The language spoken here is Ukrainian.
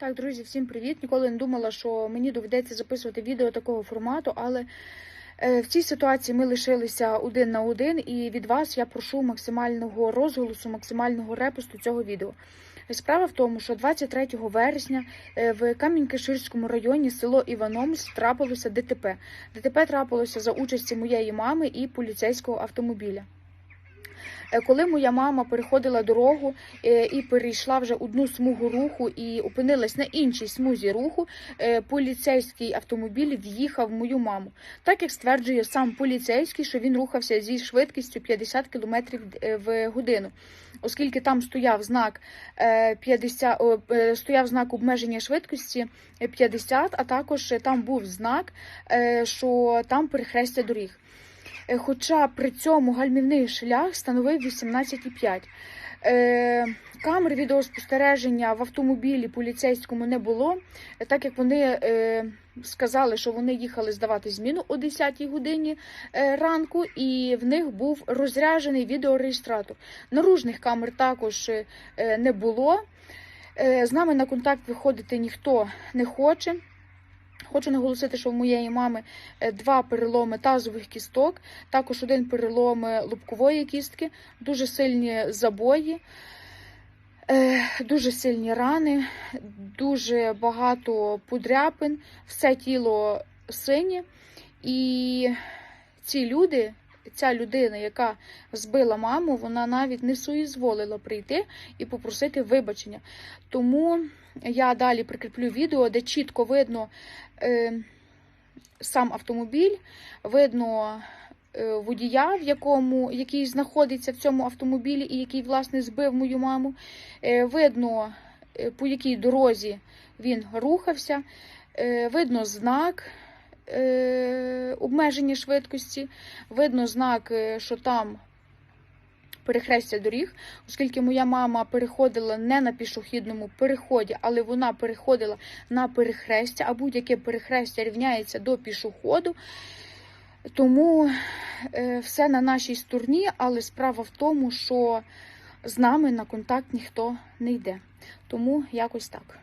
Так, друзі, всім привіт! Ніколи не думала, що мені доведеться записувати відео такого формату, але е, в цій ситуації ми лишилися один на один, і від вас я прошу максимального розголосу, максимального репосту цього відео. Справа в тому, що 23 вересня е, в Камінь-Каширському районі село Іваномс трапилося ДТП. ДТП трапилося за участі моєї мами і поліцейського автомобіля. Е, Коли моя мама переходила дорогу е, і перейшла вже одну смугу руху і опинилась на іншій смузі руху, е, поліцейський автомобіль в'їхав мою маму. Так як стверджує сам поліцейський, що він рухався зі швидкістю 50 км в годину, оскільки там стояв знак е, 50, е, стояв знак обмеження швидкості 50, а також там був знак, що там перехрестя доріг. Е, Хоча при цьому гальмівний шлях становив 18,5. Е, камер відеоспостереження в автомобілі поліцейському не було, е, так як вони сказали, що вони їхали здавати зміну о 10 годині ранку, і в них був розряджений відеореєстратор. Наружних камер також не було. З нами на контакт виходити ніхто не хоче. Хочу наголосити, що в моєї мами е, два переломи тазових кісток, також один перелом е, лобкової кістки, дуже сильні забої, е, дуже сильні рани, дуже багато подряпин, все тіло синє. І ці люди, ця людина, яка збила маму, вона навіть не соізволила прийти і попросити вибачення. Тому я далі прикріплю відео, де чітко видно е, сам автомобіль, видно е, водія, в якому, який знаходиться в цьому автомобілі і який, власне, збив мою маму. Е, видно, е, по якій дорозі він рухався, видно знак. Е, Обмеження швидкості, видно знак, що там перехрестя доріг, оскільки моя мама переходила не на пішохідному переході, але вона переходила на перехрестя, а будь-яке перехрестя рівняється до пішоходу. Тому е, все на нашій стороні, але справа в тому, що з нами на контакт ніхто не йде. Тому якось так.